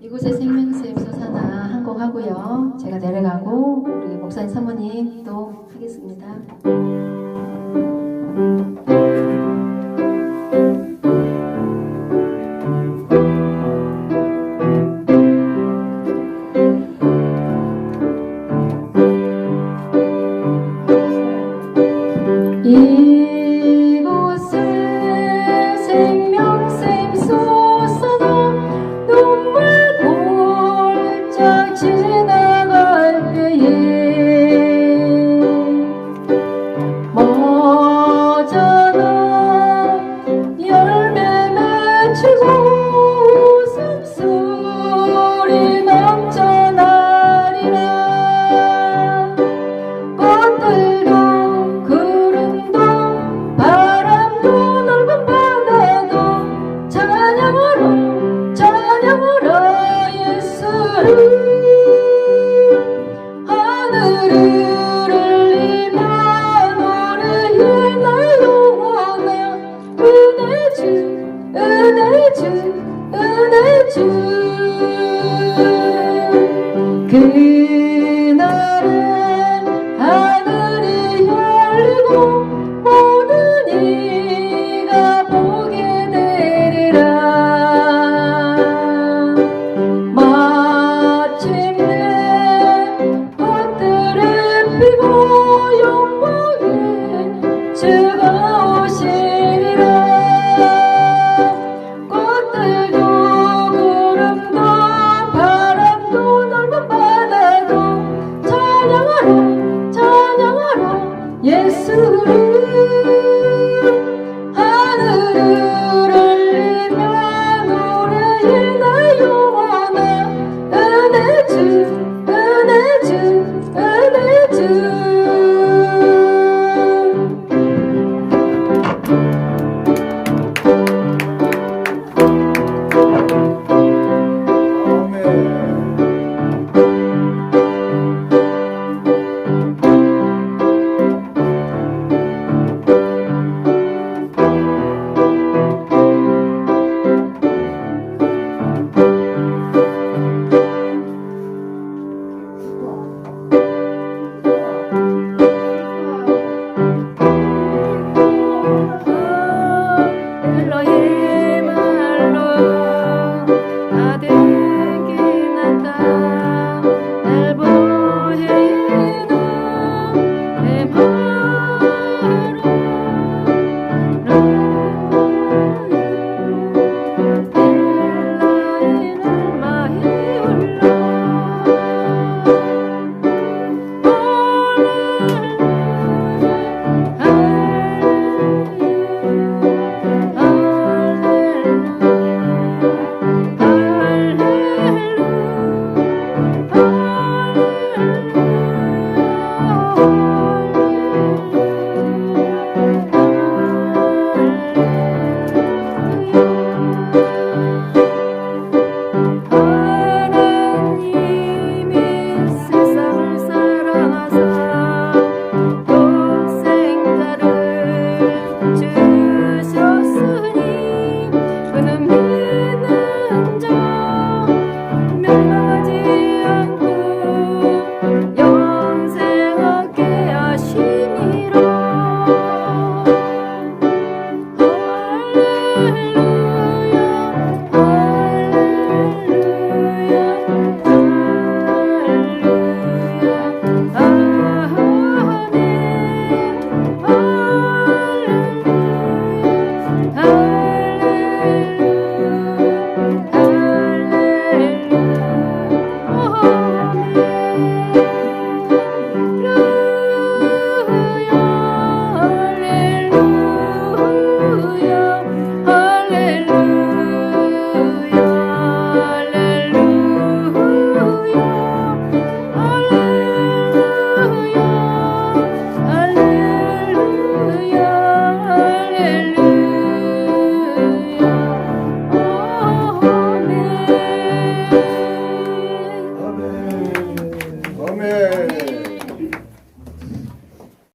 이곳에 생명수 앱소사나 한 곡 하고요. 제가 내려가고 우리 목사님 사모님 또 하겠습니다. 주 그날은 하늘이 열리고 Yesu. Yeah,